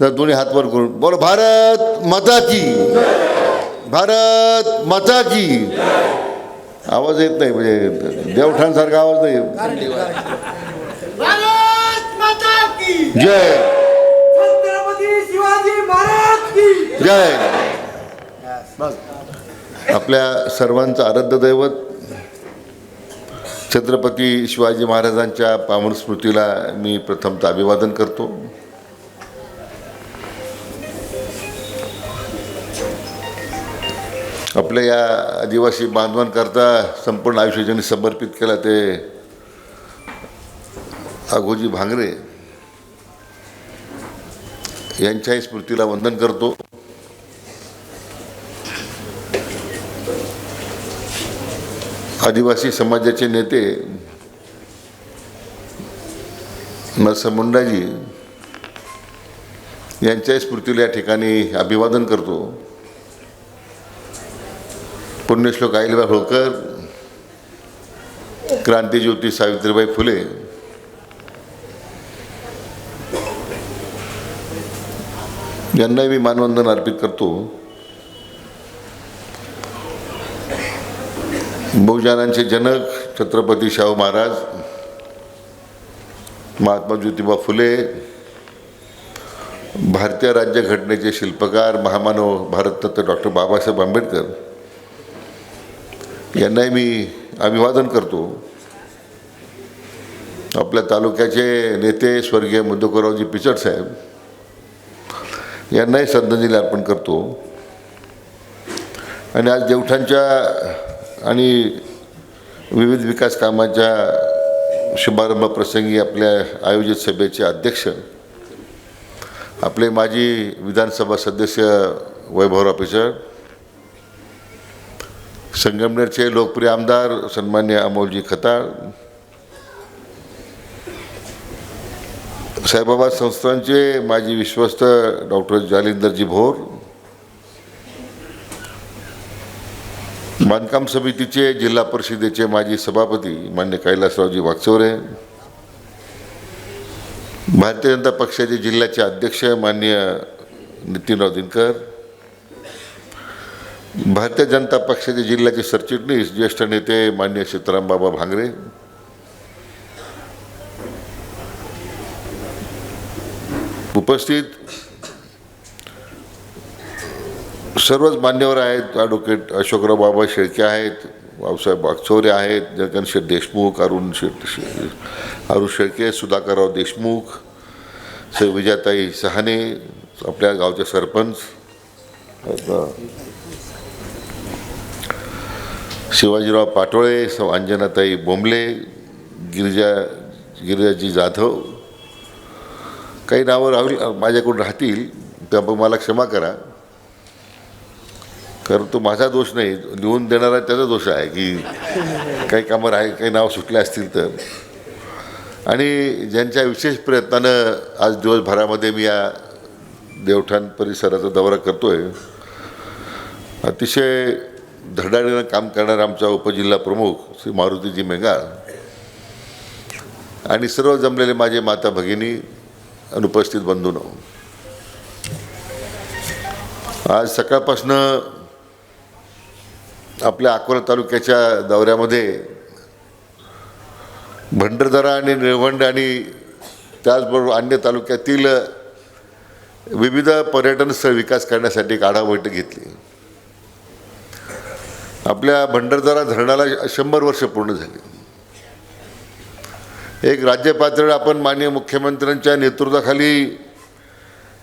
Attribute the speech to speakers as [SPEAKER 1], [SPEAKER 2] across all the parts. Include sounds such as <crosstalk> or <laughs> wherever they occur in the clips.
[SPEAKER 1] तर दोन्ही हात वर करून. बोल भारत माता की भारत माता की आवाज येत नाही म्हणजे देवठाणसारखा आवाज नाही येत.
[SPEAKER 2] भारत माता की
[SPEAKER 1] जय.
[SPEAKER 2] छत्रपती शिवाजी महाराज की
[SPEAKER 1] जय आपल्या सर्वांचं आराध्य दैवत छत्रपती शिवाजी महाराजांच्या पावन स्मृतीला मी प्रथमतः अभिवादन करतो. आपल्या या आदिवासी बांधवांकरता संपूर्ण आयुष्य ज्यांनी समर्पित केलं ते अघोजी भांगरे. यांच्याही स्मृतीला वंदन करतो. आदिवासी समाजाचे नेते नरसा मुंडाजी यांच्याही स्मृतीला या ठिकाणी अभिवादन करतो. पुण्यश्लोक आईलबा होळकर क्रांतीज्योती सावित्रीबाई फुले. यांनाही मी मानवंदन अर्पित करतो. बहुजनांचे जनक छत्रपती शाहू महाराज महात्मा ज्योतिबा फुले भारतीय राज्यघटनेचे शिल्पकार महामानव भारतरत्न डॉक्टर बाबासाहेब आंबेडकर यांनाही मी अभिवादन करतो. आपल्या तालुक्याचे नेते स्वर्गीय मधुकररावजी पिचड साहेब यांनाही श्रद्धांजली अर्पण करतो. आणि आज देवठांच्या आणि विविध विकास कामाच्या शुभारंभ प्रसंगी आपल्या आयोजित सभेचे अध्यक्ष आपले माजी विधानसभा सदस्य वैभवराव पिचड संगमनेरचे लोकप्रिय आमदार सन्मान्य अमोलजी खताळ. साईबाबा संस्थांचे माजी विश्वस्त डॉक्टर जालिंदरजी भोर. बांधकाम समितीचे जिल्हा परिषदेचे माजी सभापती मान्य कैलासरावजी वागचौरे भारतीय जनता पक्षाचे जिल्ह्याचे अध्यक्ष मान्य नितीनराव दिनकर. भारतीय जनता पक्षाचे जिल्ह्याचे सरचिटणीस ज्येष्ठ नेते मान्य सीताराम बाबा भांगरे. उपस्थित सर्वच मान्यवर आहेत ॲडव्होकेट अशोकराव बाबा शेळके आहेत बाबासाहेब वागचौरे आहेत जगनशे देशमुख अरुण शेठ शे- अरुण शेळके सुधाकरराव देशमुख श्री विजयाताई सहाने आपल्या गावचे सरपंच आता शिवाजीराव पाटोळे सौ अंजनाताई बोंबले गिरिजा गिरिजाजी जाधव काही नावं राहील माझ्याकडून राहतील त्यामुळे मला क्षमा करा. कारण तो माझा दोष नाही लिहून देणारा त्याचा दोष आहे की काही कामं आहे काही नावं सुटले असतील तर. आणि ज्यांच्या विशेष प्रयत्नानं आज दिवसभरामध्ये मी या देवठाण परिसराचा दौरा करतो आहे अतिशय धडाडीनं काम करणारा आमचा उपजिल्हा प्रमुख श्री मारुतीजी मेंगाळ आणि सर्व जमलेले माझे माता भगिनी अनुपस्थित बंधून. आज सकाळपासनं आपल्या अकोला तालुक्याच्या दौऱ्यामध्ये भंडरदरा आणि निळवंड आणि त्याचबरोबर अन्य तालुक्यातील विविध पर्यटन स्थळ विकास करण्यासाठी एक आढावा बैठक घेतली. आपल्या भंडारदारा धरणाला शंभर वर्ष पूर्ण झाली. एक राज्य पातळीवर आपण माननीय मुख्यमंत्र्यांच्या नेतृत्वाखाली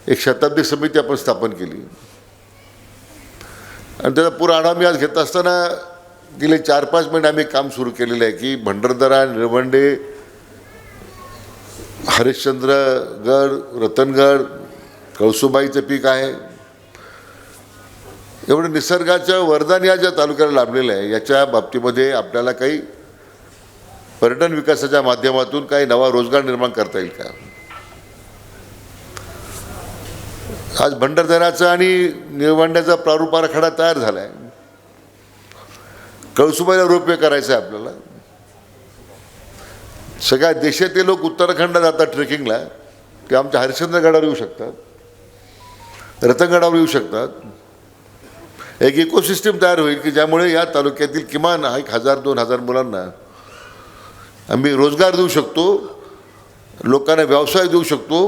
[SPEAKER 1] एक शताब्दी समिती आपण स्थापन केली. आणि त्याचा पुरा आढावा मी आज घेत असताना गेले चार पाच महिने आम्ही काम सुरू केलेलं आहे की भंडारदरा निळवंडे हरिश्चंद्रगड रतनगड कळसुबाईचं पीक आहे. एवढं निसर्गाचं वरदान या ज्या तालुक्याला लाभलेलं आहे याच्या बाबतीमध्ये आपल्याला काही पर्यटन विकासाच्या माध्यमातून काही नवा रोजगार निर्माण करता येईल का? आज भंडारदराचा आणि निळवंड्याचा प्रारूप आराखडा तयार झाला आहे कळसुबाईला रोपवे करायचं आहे आपल्याला. सगळ्या देशातले लोक उत्तराखंडला जातात ट्रेकिंगला. ते आमच्या हरिश्चंद्रगडावर येऊ शकतात. रतनगडावर येऊ शकतात. एक इकोसिस्टम तयार होईल की ज्यामुळे या तालुक्यातील किमान एक हजार दोन हजार मुलांना आम्ही रोजगार देऊ शकतो लोकांना व्यवसाय देऊ शकतो.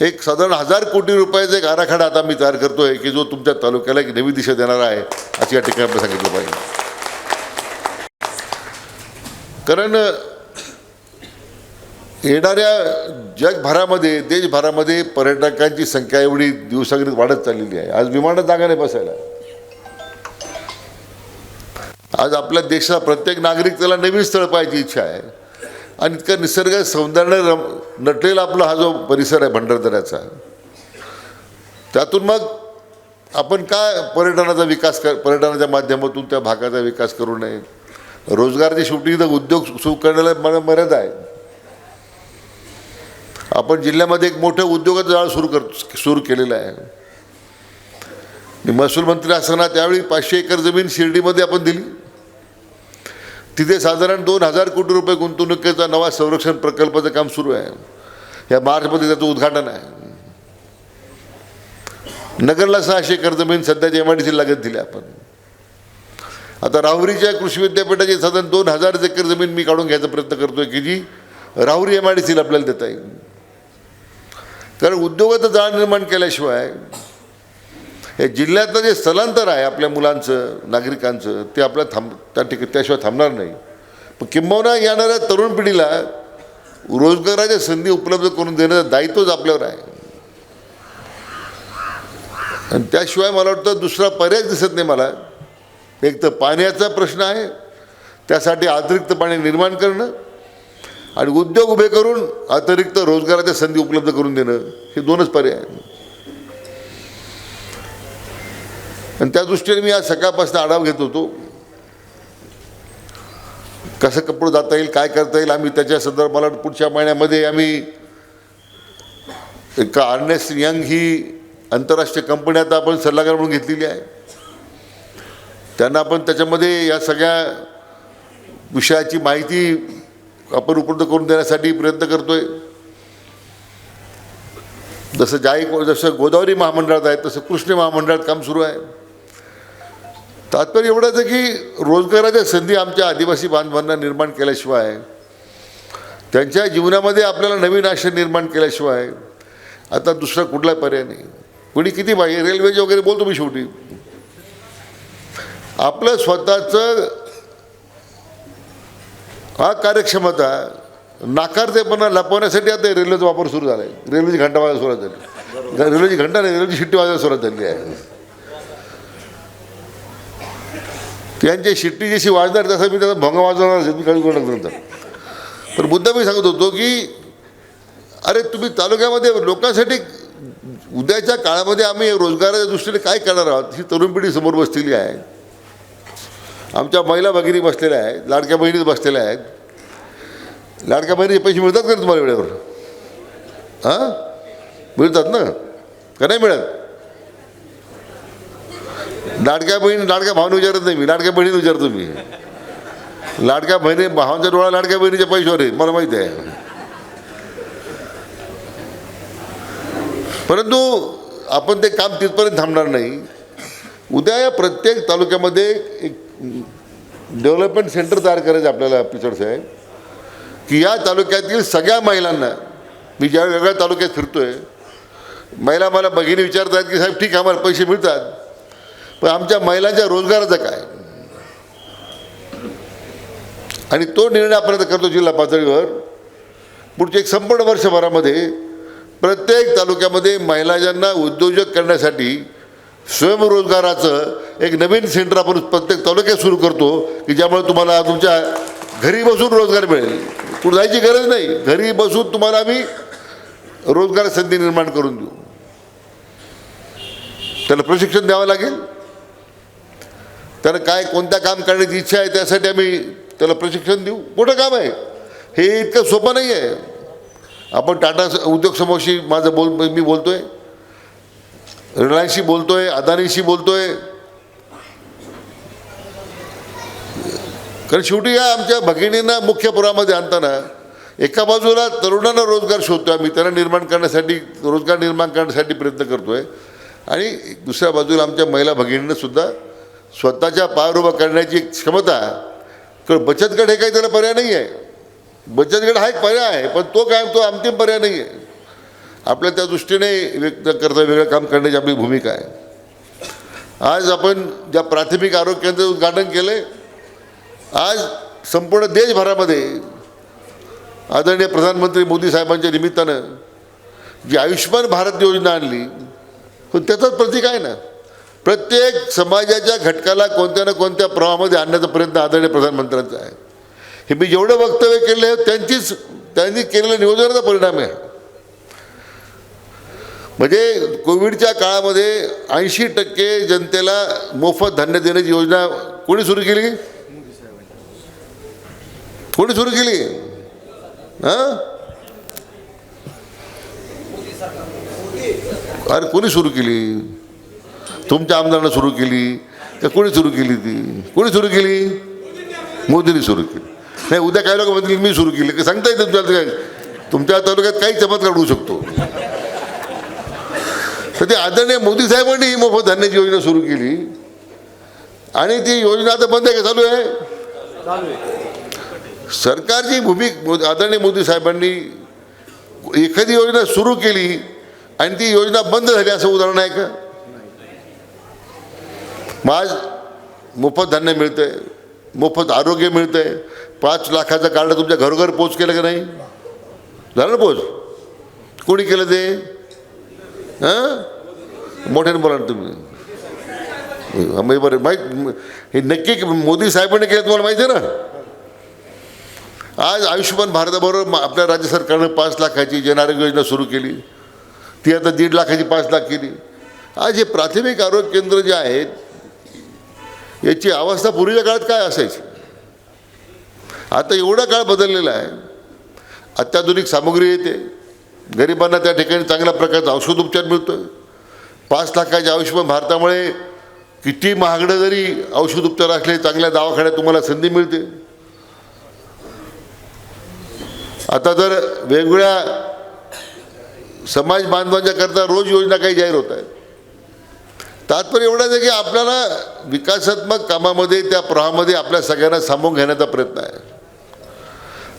[SPEAKER 1] एक साधारण हजार कोटी रुपयाचा एक आराखडा आता मी तयार करतो आहे की जो तुमच्या तालुक्याला एक नवी दिशा देणारा आहे असं या ठिकाणी आपण सांगितलं पाहिजे. कारण येणाऱ्या जगभरामध्ये देशभरामध्ये पर्यटकांची संख्या एवढी दिवसागणिक वाढत चाललेली आहे. आज विमानात जागा नाही बसायला. आज आपल्या देशात प्रत्येक नागरिक त्याला नवीन स्थळ पाहायची इच्छा आहे. आणि इतका निसर्ग सौंदर्य रम नटलेला आपला हा जो परिसर आहे भंडारदऱ्याचा त्यातून मग आपण काय पर्यटनाचा विकास कर पर्यटनाच्या माध्यमातून त्या भागाचा विकास करू नये? रोजगारची शेवटी तर उद्योग सुरू करण्याला मला मर्यादा आहे. आपण जिल्ह्यामध्ये एक मोठं उद्योगाचं जाळ सुरू कर सुरू केलेलं आहे. मी महसूल मंत्री असताना त्यावेळी पाचशे एकर जमीन शिर्डीमध्ये आपण दिली. तिथे साधारण दोन हजार कोटी रुपये गुंतवणुकीचा नवा संरक्षण प्रकल्पाचं काम सुरू आहे. या मार्चमध्ये त्याचं उद्घाटन आहे. नगरला सहाशे एकर जमीन सध्याच्या एम आय डी सी लागत दिली आपण. आता राहुरीच्या कृषी विद्यापीठाची साधारण दोन हजार एकर जमीन मी काढून घ्यायचा प्रयत्न करतोय की जी राहुरी एम आय डी सीला आपल्याला देता येईल. कारण उद्योगाचं जाळ निर्माण केल्याशिवाय हे जिल्ह्यातलं जे स्थलांतर आहे आपल्या मुलांचं नागरिकांचं ते आपल्या थांब त्या ठिकाणी त्याशिवाय थांबणार नाही. पण किंबहुना येणाऱ्या तरुण पिढीला रोजगाराच्या संधी उपलब्ध करून देण्याचं दायित्वच आपल्यावर आहे. आणि त्याशिवाय मला वाटतं दुसरा पर्याय दिसत नाही मला. एक तर पाण्याचा प्रश्न आहे त्यासाठी अतिरिक्त पाणी निर्माण करणं आणि उद्योग उभे करून अतिरिक्त रोजगाराच्या संधी उपलब्ध करून देणं हे दोनच पर्याय आहेत. आणि त्या दृष्टीने मी आज सकाळपासून आढावा घेत होतो. कसं कपडं जाता येईल काय करता येईल आम्ही त्याच्या संदर्भाला पुढच्या महिन्यामध्ये आम्ही एक अर्नेस्ट यंग ही आंतरराष्ट्रीय कंपनी आता आपण सल्लागार म्हणून घेतलेली आहे. त्यांना आपण त्याच्यामध्ये या सगळ्या विषयाची माहिती आपण उपलब्ध करून देण्यासाठी प्रयत्न करतोय. जसं जाई जसं गोदावरी महामंडळात आहे तसं कृष्ण महामंडळात काम सुरू आहे. तात्पर्य एवढंच आहे की रोजगाराच्या संधी आमच्या आदिवासी बांधवांना निर्माण केल्याशिवाय त्यांच्या जीवनामध्ये आपल्याला नवीन आशय निर्माण केल्याशिवाय आता दुसरा कुठला पर्याय नाही. कोणी किती पाहिजे रेल्वेचे वगैरे बोलतो मी शेवटी. आपलं स्वतःचं हा कार्यक्षमता नाकारतेपणा लपवण्यासाठी आता रेल्वेचा वापर सुरू झाला आहे रेल्वेची घंटा वाजायला सुरुवात झाली. रेल्वेची घंटा नाही रेल्वेची शिट्टी वाजायला सुरुवात झाली आहे. त्यांची शिट्टी जशी वाजणार तसं मी त्याचा भंग वाजवणार असेल मी काही करू नंतर पण मुद्दा मी सांगत होतो की अरे तुम्ही तालुक्यामध्ये लोकांसाठी उद्याच्या काळामध्ये आम्ही रोजगाराच्या दृष्टीने काय करणार आहोत? ही तरुण पिढी समोर बसलेली आहे. आमच्या महिला भगिनी बसलेल्या आहेत लाडक्या बहिणीच बसलेल्या आहेत. लाडक्या बहिणीचे पैसे मिळतात का तुम्हाला वेळेवर? हां? मिळतात ना? का नाही मिळत? लाडक्या बहिणी लाडक्या भावाने विचारत नाही मी लाडक्या बहिणीने विचारतो मी. लाडक्या बहिणी भावांचा डोळा लाडक्या बहिणीच्या पैशावर आहे मला माहिती आहे. परंतु आपण ते काम तिथपर्यंत थांबणार नाही. उद्या या प्रत्येक तालुक्यामध्ये एक डेव्हलपमेंट सेंटर तयार करायचं आपल्याला पिचड साहेब. की या तालुक्यातील सगळ्या महिलांना मी ज्या वेगळ्या तालुक्यात फिरतो आहे महिला मला भगिनी विचारत आहेत की साहेब ठीक आहे आम्हाला पैसे मिळतात पण आमच्या महिलांच्या रोजगाराचं काय? आणि तो निर्णय आपण आता करतो जिल्हा पातळीवर. पुढच्या एक संपूर्ण वर्षभरामध्ये प्रत्येक तालुक्यामध्ये महिलांना उद्योजक करण्यासाठी स्वयंरोजगाराचं एक नवीन सेंटर आपण प्रत्येक तालुक्यात सुरू करतो की ज्यामुळे तुम्हाला तुमच्या घरी बसून रोजगार मिळेल. कुठं जायची गरज नाही. घरी बसून तुम्हाला आम्ही रोजगार संधी निर्माण करून देऊ. त्याला प्रशिक्षण द्यावं लागेल. त्याला काय कोणत्या काम करण्याची इच्छा आहे त्यासाठी आम्ही त्याला प्रशिक्षण देऊ. मोठं काम आहे. हे इतकं सोपं नाही आहे. आपण टाटा स- उद्योग समूहाशी माझं बोल मी बोलतो आहे रिलायन्सशी बोलतोय अदानीशी आहे कारण शेवटी या आमच्या भगिनींना मुख्य पुरामध्ये आणताना एका बाजूला तरुणांना रोजगार शोधतो आम्ही त्यांना निर्माण करण्यासाठी रोजगार निर्माण करण्यासाठी प्रयत्न करतो आहे आणि दुसऱ्या बाजूला आमच्या महिला भगिनींना सुद्धा स्वतःच्या पायावर उभं करण्याची क्षमता कारण बचत गट हे काही त्याला पर्याय नाही आहे बचत गट हा एक पर्याय आहे पण तो काय तो अंतिम पर्याय नाही आहे आपल्या त्या दृष्टीने व्यक्त करता वेगळं काम करण्याची आपली भूमिका आहे. आज आपण ज्या प्राथमिक आरोग्य केंद्र उद्घाटन केलं आज संपूर्ण देशभरामध्ये आदरणीय प्रधानमंत्री मोदी साहेबांच्या निमित्तानं जी आयुष्यमान भारत योजना आणली पण त्याचाच प्रतीक आहे ना. प्रत्येक समाजाच्या घटकाला कोणत्या ना कोणत्या प्रवाहामध्ये आणण्याचा प्रयत्न आदरणीय प्रधानमंत्र्यांचा आहे. हे मी जेवढं वक्तव्य केलं आहे त्यांचीच त्यांनी केलेल्या नियोजनाचा परिणाम आहे. म्हणजे कोविडच्या काळामध्ये ऐंशी टक्के जनतेला मोफत धान्य देण्याची योजना कोणी सुरू केली? कोणी सुरू केली? हां? अरे कोणी सुरू केली? तुमच्या आमदारानं सुरू केली? का कोणी सुरू केली ती? कोणी सुरू केली? मोदींनी सुरू केली. नाही उद्या काय लोक म्हणतील मी सुरू केली. का सांगता येतं तुमच्या काय तुमच्या तालुक्यात काही चमत्कार घडू शकतो. तर ते आदरणीय मोदी साहेबांनी ही मोफत धान्याची योजना सुरू केली. आणि ती योजना आता बंद आहे का? चालू आहे. सरकारची भूमिका आदरणीय मोदी साहेबांनी एखादी योजना सुरू केली आणि ती योजना बंद झाली असं उदाहरण आहे का? आज मोफत धान्य मिळतंय मोफत आरोग्य मिळतंय पाच लाखाचं कार्ड तुमच्या घरोघर पोच केलं का नाही? झालं ना पोच? कोणी केलं ते? हां? मोठ्याने बोला ना तुम्ही. बरं माहीत हे नक्की मोदी साहेबांनी केलं तुम्हाला माहिती आहे ना? आज आयुष्यमान भारताबरोबर आपल्या राज्य सरकारनं पाच लाखाची जन आरोग्य योजना सुरू केली. ती आता दीड लाखाची पाच लाख केली. आज हे प्राथमिक आरोग्य केंद्र जे आहेत याची अवस्था पूर्वीच्या काळात काय असायची? आता एवढा काळ बदललेला आहे. अत्याधुनिक सामुग्री येते. गरिबांना त्या ठिकाणी चांगल्या प्रकारचा औषध उपचार मिळतो पाच लाखाच्या आयुष्यमान भारतामुळे किती महागडं जरी औषध उपचार असले चांगल्या दवाखान्यात तुम्हाला संधी मिळते. आता जर वेगवेगळ्या समाज बांधवांच्या करता रोज योजना काही जाहीर होत आहेत. तात्पर्य एवढंच आहे की आपल्याला विकासात्मक कामामध्ये त्या प्रवाहामध्ये आपल्या सगळ्यांना सामावून घेण्याचा प्रयत्न आहे.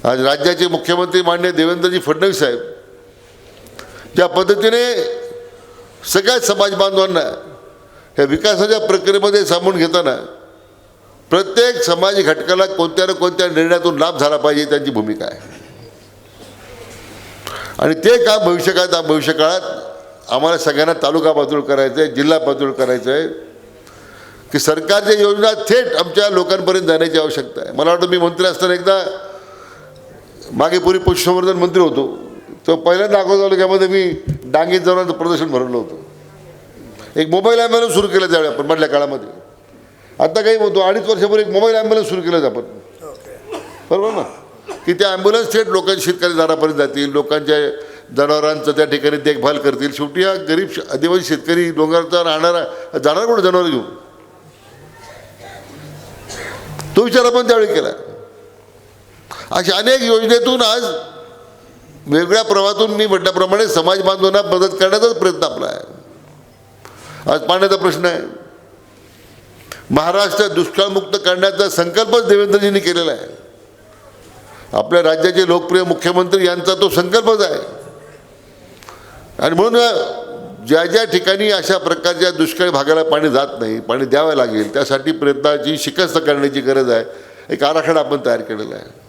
[SPEAKER 1] आज राज्याचे मुख्यमंत्री मान्य देवेंद्रजी फडणवीस साहेब ज्या पद्धतीने सगळ्या समाज बांधवांना ह्या विकासाच्या प्रक्रियेमध्ये सामावून घेताना प्रत्येक समाज घटकाला कोणत्या ना कोणत्या निर्णयातून लाभ झाला पाहिजे त्यांची भूमिका आहे. आणि ते काम भविष्यकाळात भविष्यकाळात आम्हाला सगळ्यांना तालुका पातळी करायचं आहे जिल्हा पातळी करायचं आहे की सरकारच्या योजना थेट आमच्या लोकांपर्यंत जाण्याची आवश्यकता आहे. मला वाटतं मी मंत्री असताना एकदा मागे पूर्वी पशुसंवर्धन मंत्री होतो. तो पहिल्यांदा अकोला तालुक्यामध्ये मी डांगीत जाऊन प्रदर्शन भरवलं होतं. एक मोबाईल ॲम्ब्युलन्स सुरू केलं त्यावेळी आपण मधल्या काळामध्ये. आता काही म्हणतो अडीच वर्षापूर्वी एक मोबाईल ॲम्ब्युलन्स सुरू केलं आपण. बरोबर ना? की त्या ॲम्ब्युलन्स थेट लोकांच्या शेतकरी दारापर्यंत जातील लोकांच्या जनावरांचं त्या ठिकाणी देखभाल करतील. शेवटी हा गरीब आदिवासी शेतकरी डोंगरचा राहणारा जाणार कोण जनावर घेऊन? तो विचार आपण त्यावेळी केला. अशा अनेक योजनेतून आज वेगळ्या प्रवाहातून मी म्हटल्याप्रमाणे समाज बांधवांना मदत करण्याचाच प्रयत्न आपला आहे. आज पाण्याचा प्रश्न आहे. महाराष्ट्र दुष्काळमुक्त करण्याचा संकल्पच देवेंद्रजींनी केलेला आहे. आपल्या राज्याचे लोकप्रिय मुख्यमंत्री यांचा तो संकल्पच आहे. आणि म्हणून ज्या ज्या ठिकाणी अशा प्रकारच्या दुष्काळी भागाला पाणी जात नाही पाणी द्यावं लागेल त्यासाठी प्रयत्नाची शिकस्त करण्याची गरज आहे. एक आराखडा आपण तयार केलेला आहे.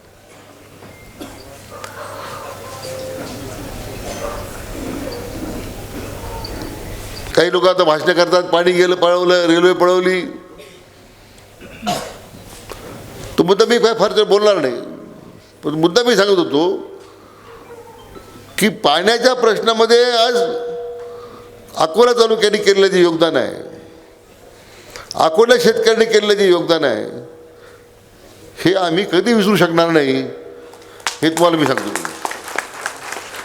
[SPEAKER 1] काही लोक आता भाषणं करतात पाणी गेलं पळवलं रेल्वे पळवली. तो मुद्दा मी काय फार तर बोलणार नाही. पण मुद्दा मी सांगत होतो की पाण्याच्या प्रश्नामध्ये आज अकोला तालुक्याने केलेलं जे योगदान आहे अकोला शेतकऱ्यांनी केलेलं जे योगदान आहे हे आम्ही कधी विसरू शकणार नाही हे तुम्हाला मी सांगतो.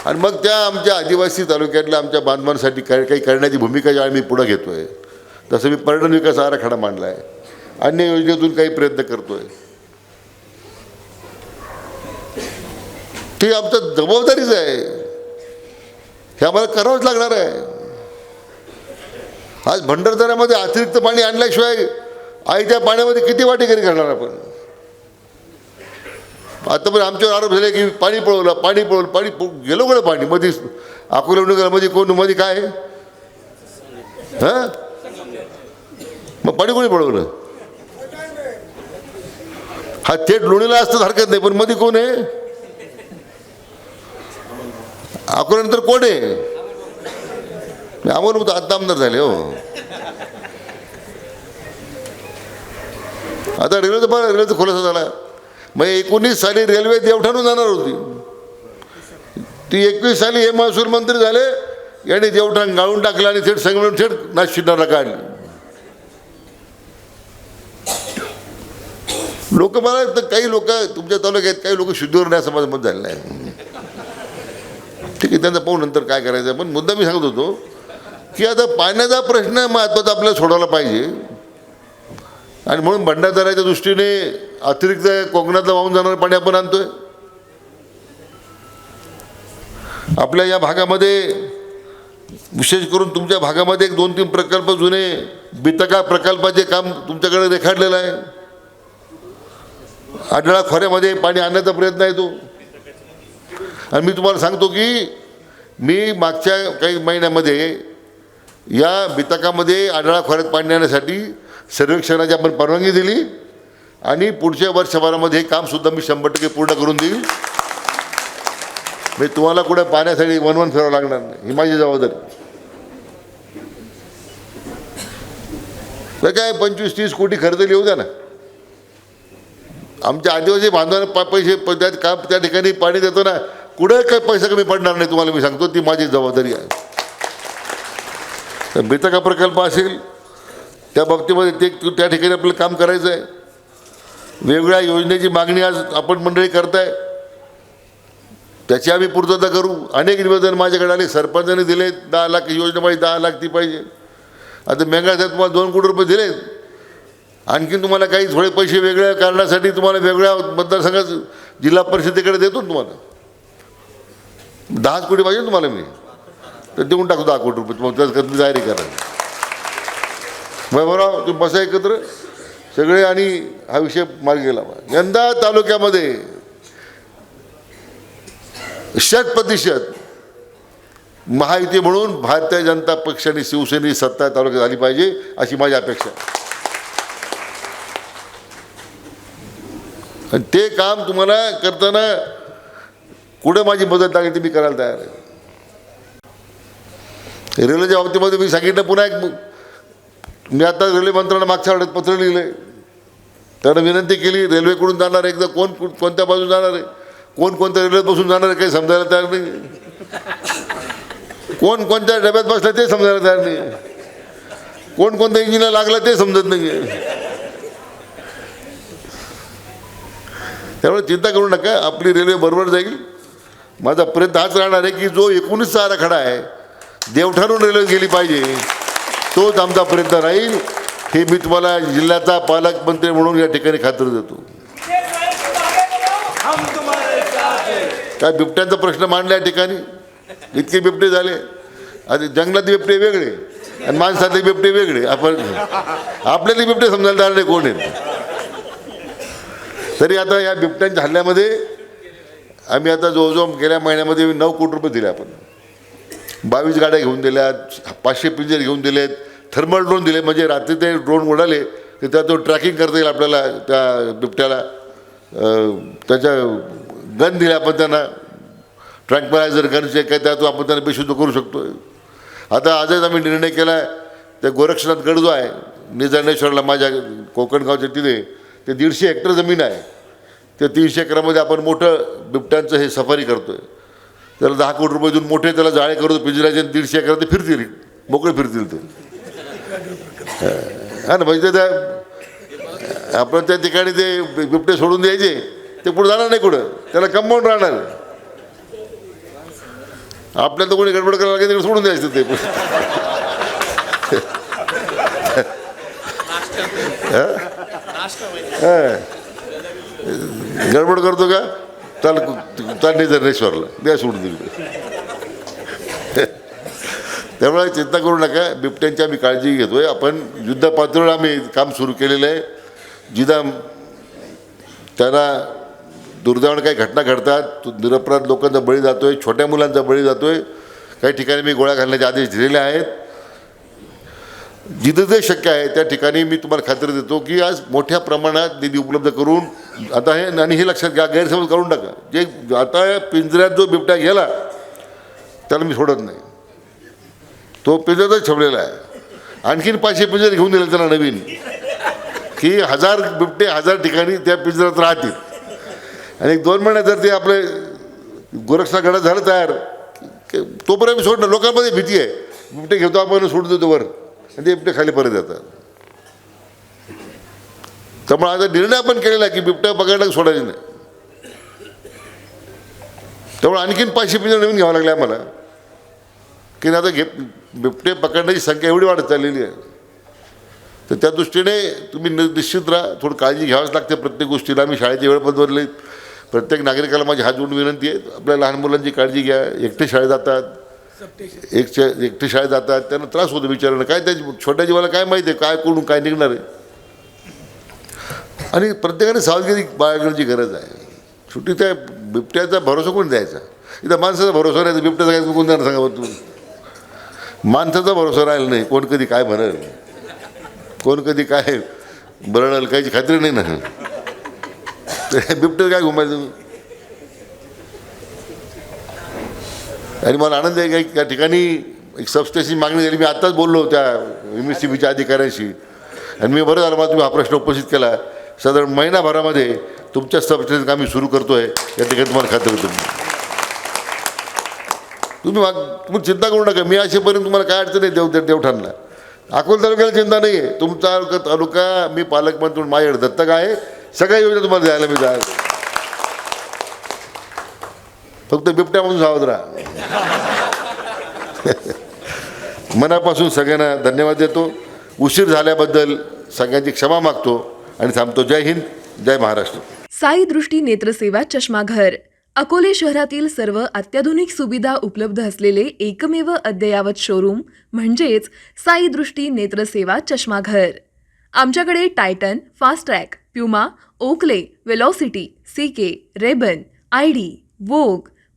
[SPEAKER 1] आणि मग त्या आमच्या आदिवासी तालुक्यातल्या आमच्या बांधवांसाठी काय काही करण्याची भूमिका ज्या आम्ही पुढं घेतो आहे तसं मी पर्यटन विकास आराखडा मांडला आहे अन्य योजनेतून काही प्रयत्न करतो आहे ती आमचं जबाबदारीच आहे. हे आम्हाला करावंच लागणार आहे. आज भंडारदऱ्यामध्ये अतिरिक्त पाणी आणल्याशिवाय आईच्या पाण्यामध्ये किती वाटेकरी करणार आपण? आता पण आमच्यावर आरोप झाले की पाणी पळवलं पाणी पळवलं पाणी गेलो कडे पाणी? मध्ये अकोला मध्ये कोणमध्ये काय? हां? मग पाणी कोणी पळवलं? हा थेट लोणीला असतं हरकत नाही पण मध्ये कोण आहे? अकोल्यानंतर कोण आहे? आम्हाला होतं आता आमदार झाले हो. आता रेल्वेचं पण रेल्वेचा खुलासा झाला. मग एकोणीस साली रेल्वे देवठाणून जाणार होती. ती एकवीस साली हे महसूल मंत्री झाले याने देवठाण गाळून टाकलं आणि थेट संगमन थेट नाशिकला काढली. लोक मला तर काही लोक तुमच्या तालुक्यात काही लोक शुद्धीवर नाही समाजामध्ये झालेलं आहे ठीक आहे त्यांचं पाहू नंतर काय करायचं. पण मुद्दा मी सांगत होतो की आता पाण्याचा प्रश्न महत्त्वाचा आपल्याला सोडवला पाहिजे. आणि म्हणून भंडारदाराच्या दृष्टीने अतिरिक्त कोकणातलं वाहून जाणारं पाणी आपण आणतोय. आपल्या या भागामध्ये विशेष करून तुमच्या भागामध्ये एक दोन तीन प्रकल्प जुने बितका प्रकल्पाचे काम तुमच्याकडे रेखाडलेलं आहे. आढळा खोऱ्यामध्ये पाणी आणण्याचा प्रयत्न आहे तो. आणि मी तुम्हाला सांगतो की मी मागच्या काही महिन्यामध्ये या बितकामध्ये आढळा खोऱ्यात पाणी आणण्यासाठी सर्वेक्षणाची आपण परवानगी दिली आणि पुढच्या वर्षभरामध्ये हे कामसुद्धा मी शंभर टक्के पूर्ण करून देईल. म्हणजे तुम्हाला कुठे पाण्यासाठी वनवन फिरावं लागणार नाही ही माझी जबाबदारी. तर काय पंचवीस तीस कोटी खर्च येऊ द्या ना. आमच्या आदिवासी बांधवांना पैसे प- त्यात काम त्या ठिकाणी पाणी देतो ना कुठं काय पैसा कमी पडणार नाही तुम्हाला मी सांगतो ती माझी जबाबदारी आहे. तर बेतका प्रकल्प असेल त्या बाबतीमध्ये ते त्या ठिकाणी आपलं काम करायचं आहे वेगवेगळ्या योजनेची मागणी आज आपण मंडळी करताय. त्याची आम्ही पूर्तता करू. अनेक निवेदन माझ्याकडे आले सरपंचाने दिले दहा लाख योजना पाहिजे दहा लाख ती पाहिजे. आता मेंगा साहेब तुम्हाला दोन कोटी रुपये दिलेत. आणखीन तुम्हाला काही थोडे पैसे वेगळ्या कारणासाठी तुम्हाला वेगळ्या मतदारसंघात जिल्हा परिषदेकडे देतो तुम्हाला. दहाच कोटी पाहिजे तुम्हाला मी. तर देऊन टाकू दहा कोटी रुपये. मग त्याच तुम्ही जाहीर करा. वैभवराव तुम्ही बसा एकत्र. सगळे आणि हा विषय मार्ग गेला. यंदा तालुक्यामध्ये शत प्रतिशत महायुती म्हणून भारतीय जनता पक्ष आणि शिवसेने सत्ता तालुक्यात आली पाहिजे अशी माझी अपेक्षा आणि ते काम तुम्हाला करताना कुठं माझी मदत लागेल ती मी करायला तयार आहे. रेल्वेच्या बाबतीमध्ये मी सांगितलं पुन्हा एक मी आता रेल्वे मंत्र्यांना मागच्या आठवड्यात पत्र लिहिलं त्यांना विनंती केली रेल्वेकडून जाणार एकदा कोण कोण- कोणत्या बाजून जाणार आहे? कोण कोणत्या रेल्वेत बसून जाणार आहे काही समजायला तयार नाही. कोण कोणत्या डब्यात बसलं ते समजायला तयार नाही. कोण कोणत्या इंजिनला लागला ते समजत नाही. त्यामुळे चिंता करू नका आपली रेल्वे बरोबर जाईल. माझा प्रयत्न हाच राहणार आहे की जो एकोणीसचा आराखडा आहे देवठाणून रेल्वे गेली पाहिजे तोच आमचा प्रयत्न राहील. हे मी तुम्हाला जिल्ह्याचा पालकमंत्री म्हणून या ठिकाणी खात्री देतो. काय बिबट्यांचा प्रश्न मांडला या ठिकाणी? इतके बिबटे झाले. आणि जंगलातले बिबटे वेगळे आणि माणसातले बिबटे वेगळे. आपण आपल्यातले बिबटे समजायला जाणार नाही कोण आहेत तरी आता या बिबट्यांच्या हल्ल्यामध्ये आम्ही आता जवळजवळ गेल्या महिन्यामध्ये नऊ कोटी रुपये दिले आपण. बावीस गाड्या घेऊन दिल्या पाचशे पिंजर घेऊन दिलेत थर्मल ड्रोन दिले म्हणजे रात्री ते ड्रोन उडाले तर त्या तो ट्रॅकिंग करता येईल आपल्याला त्या बिबट्याला. त्याच्या गन दिल्या आपण त्यांना. ट्रँक्पलायझर गनचे काय त्यातून आपण त्यांना बेशुद्ध करू शकतो आता आजच आम्ही निर्णय केला आहे त्या गोरक्षनाथ गड जो आहे निजानेश्वरला माझ्या कोकण गावच्या तिथे ते दीडशे हेक्टर जमीन आहे. त्या तीनशे एकरामध्ये आपण मोठं बिबट्यांचं हे सफारी करतो आहे त्याला दहा कोटी रुपये देऊन मोठे त्याला जाळे करतो पिंजऱ्याचे दीडशे एकरात ते फिरतील मोकळे फिरतील ते. हा. ना म्हणजे त्या आपण त्या ठिकाणी ते बिबटे सोडून द्यायचे ते पुढे जाणार नाही कुठं. त्याला कंपाऊंड राहणार. आपल्याला तर कोणी गडबड करायला लागेल तिकडे सोडून द्यायचं ते. हा? हा. गडबड करतो का? चाल चालणे धरणेश्वरला द्या सोडून दिली. त्यामुळे चिंता करू नका. बिबट्यांची आम्ही काळजी घेतोय. आपण युद्ध पातळीवर आम्ही काम सुरू केलेलं आहे. जिदा त्यांना दुर्दैवानं काही घटना घडतात. तो निरपराध लोकांचा बळी जातोय छोट्या मुलांचा बळी जातोय. काही ठिकाणी मी गोळ्या घालण्याचे आदेश दिलेले आहेत. जिथं जे शक्य आहे त्या ठिकाणी मी तुम्हाला खात्री देतो की आज मोठ्या प्रमाणात निधी उपलब्ध करून आता हे आणि हे लक्षात घ्या गैरसमज करून टाका. जे आता पिंजऱ्यात जो बिबट्या गेला त्याला मी सोडत नाही. तो पिंजऱ्यातच ठेवलेला आहे. आणखीन पाचशे पिंजरे घेऊन दिले त्याला नवीन. की हजार बिबटे हजार ठिकाणी त्या पिंजऱ्यात राहतील. आणि एक दोन महिन्यात जर ते आपले गोरक्षणा गडात झालं तयार तोपर्यंत मी सोडणार. लोकांमध्ये भीती आहे. बिबटे घेतो आपण सोडून देतो वर. आणि ते बिबटे खाली परत येतात. त्यामुळे आता निर्णय आपण केलेला की बिबट्या पकडला की सोडायचे नाही. त्यामुळे आणखीन पाचशे पिंजरे नवीन घ्यावं लागले आम्हाला. की आता घे बिबटे पकडण्याची संख्या एवढी वाढत चाललेली आहे. तर त्या दृष्टीने तुम्ही निश्चित राहा थोडं काळजी घ्यावीच लागते प्रत्येक गोष्टीला. आम्ही शाळेचे वेळ बदलले. प्रत्येक नागरिकाला माझी हात जोडून विनंती आहे. आपल्या लहान मुलांची काळजी घ्या. एकटे शाळेत जातात. एकटे एकटे शाळेत जातात त्यांना त्रास होतो बिचारांना काय त्या छोट्या जीवाला काय माहिती आहे? काय कोणून काय निघणार आहे? आणि प्रत्येकाने सावधगिरी बाळगण्याची गरज आहे. सुट्टी त्या बिबट्याचा भरोसा कोण द्यायचा? इथं माणसाचा भरोसा नाही तर बिबट्याचा काय कोण जाणार सांगा तू माणसाचा भरोसा राहिला नाही कोण कधी काय म्हणेल? कोण कधी काय बरळल काहीची खात्री नाही ना. <laughs> तर काय घुमायचं? आणि मला आनंद आहे की त्या ठिकाणी एक सबस्टेशन मागणी झाली. मी आत्ताच बोललो त्या एम एस सी बीच्या अधिकाऱ्यांशी. आणि मी बरं झालं मला तुम्ही हा प्रश्न उपस्थित केला. साधारण महिनाभरामध्ये तुमच्या सबस्टेशन आम्ही सुरू करतो आहे या ठिकाणी तुम्हाला खात्री तुम्ही तुम्ही माग तुम्ही चिंता करू नका. मी असेपर्यंत तुम्हाला काय अडचण आहे देव देवठाणला. अकोला तालुक्याला चिंता नाही आहे तुमचा तालुका मी पालकमंत्री माझ्याकडे दत्तक आहे. सगळ्या योजना तुम्हाला द्यायला मी जायला फक्त बिबट्यापासून म्हणून सावध राहा. मनापासून सगळ्यांना धन्यवाद देतो. उशीर झाल्याबद्दल सगळ्यांची क्षमा मागतो आणि थांबतो जय हिंद जय महाराष्ट्र.
[SPEAKER 3] साई दृष्टी नेत्रसेवा चष्माघर. अकोले शहरातील सर्व अत्याधुनिक सुविधा उपलब्ध असलेले एकमेव अद्ययावत शोरूम म्हणजेच साई दृष्टी नेत्रसेवा चष्माघर. आमच्याकडे Titan Fastrack Puma Oakley Velocity C K Ray-Ban I D Vogue